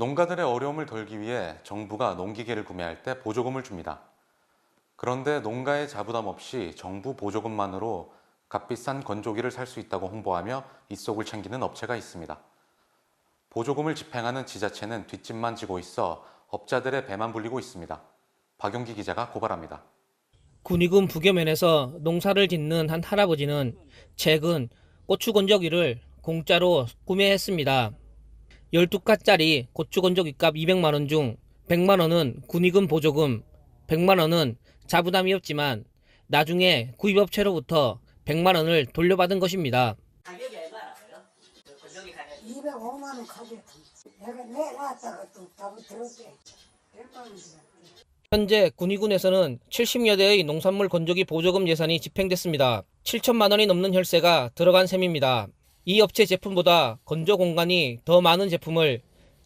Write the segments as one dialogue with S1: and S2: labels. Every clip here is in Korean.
S1: 농가들의 어려움을 덜기 위해 정부가 농기계를 구매할 때 보조금을 줍니다. 그런데 농가의 자부담 없이 정부 보조금만으로 값비싼 건조기를 살 수 있다고 홍보하며 입속을 챙기는 업체가 있습니다. 보조금을 집행하는 지자체는 뒷짐만 지고 있어 업자들의 배만 불리고 있습니다. 박용기 기자가 고발합니다.
S2: 군위군 부교면에서 농사를 짓는 한 할아버지는 최근 고추 건조기를 공짜로 구매했습니다. 12가짜리 고추 건조기 값 200만 원 중 100만 원은 군위군 보조금, 100만 원은 자부담이었지만 나중에 구입업체로부터 100만 원을 돌려받은 것입니다.
S3: 가격이 얼마라고요? 그 건조기 가격이
S4: 205만 원 가격. 내가 내놨다가 또 답을 들었대. 100만 원 들었대.
S2: 현재 군위군에서는 70여 대의 농산물 건조기 보조금 예산이 집행됐습니다. 7천만 원이 넘는 혈세가 들어간 셈입니다. 이 업체 제품보다 건조 공간이 더 많은 제품을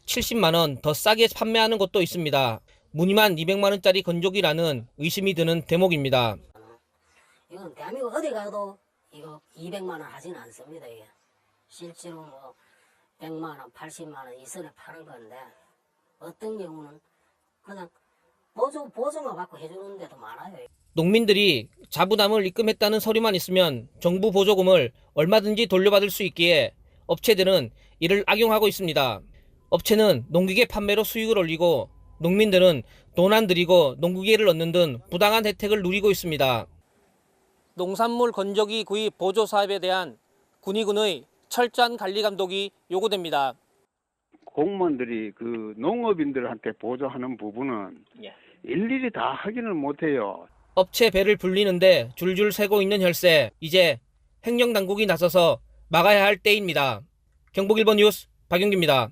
S2: 70만 원 더 싸게 판매하는 곳도 있습니다. 무늬만 200만 원짜리 건조기라는 의심이 드는 대목입니다.
S5: 이건 대한민국 어디 가도 이거 200만 원 하지는 않습니다. 이게 실제로 뭐 100만 원, 80만 원 이 선에 파는 건데 어떤 경우는 그냥 보조 보조만 받고 해주는 데도 많아요.
S2: 농민들이 자부담을 입금했다는 서류만 있으면 정부 보조금을 얼마든지 돌려받을 수 있기에 업체들은 이를 악용하고 있습니다. 업체는 농기계 판매로 수익을 올리고 농민들은 돈 안 들이고 농기계를 얻는 등 부당한 혜택을 누리고 있습니다. 농산물 건조기 구입 보조 사업에 대한 군의군의 철저한 관리 감독이 요구됩니다.
S6: 공무원들이 그 농업인들한테 보조하는 부분은
S2: 예.
S6: 일일이 다 확인을 못해요.
S2: 업체 배를 불리는데 줄줄 새고 있는 혈세, 이제 행정당국이 나서서 막아야 할 때입니다. 경북 1번 뉴스 박영기입니다.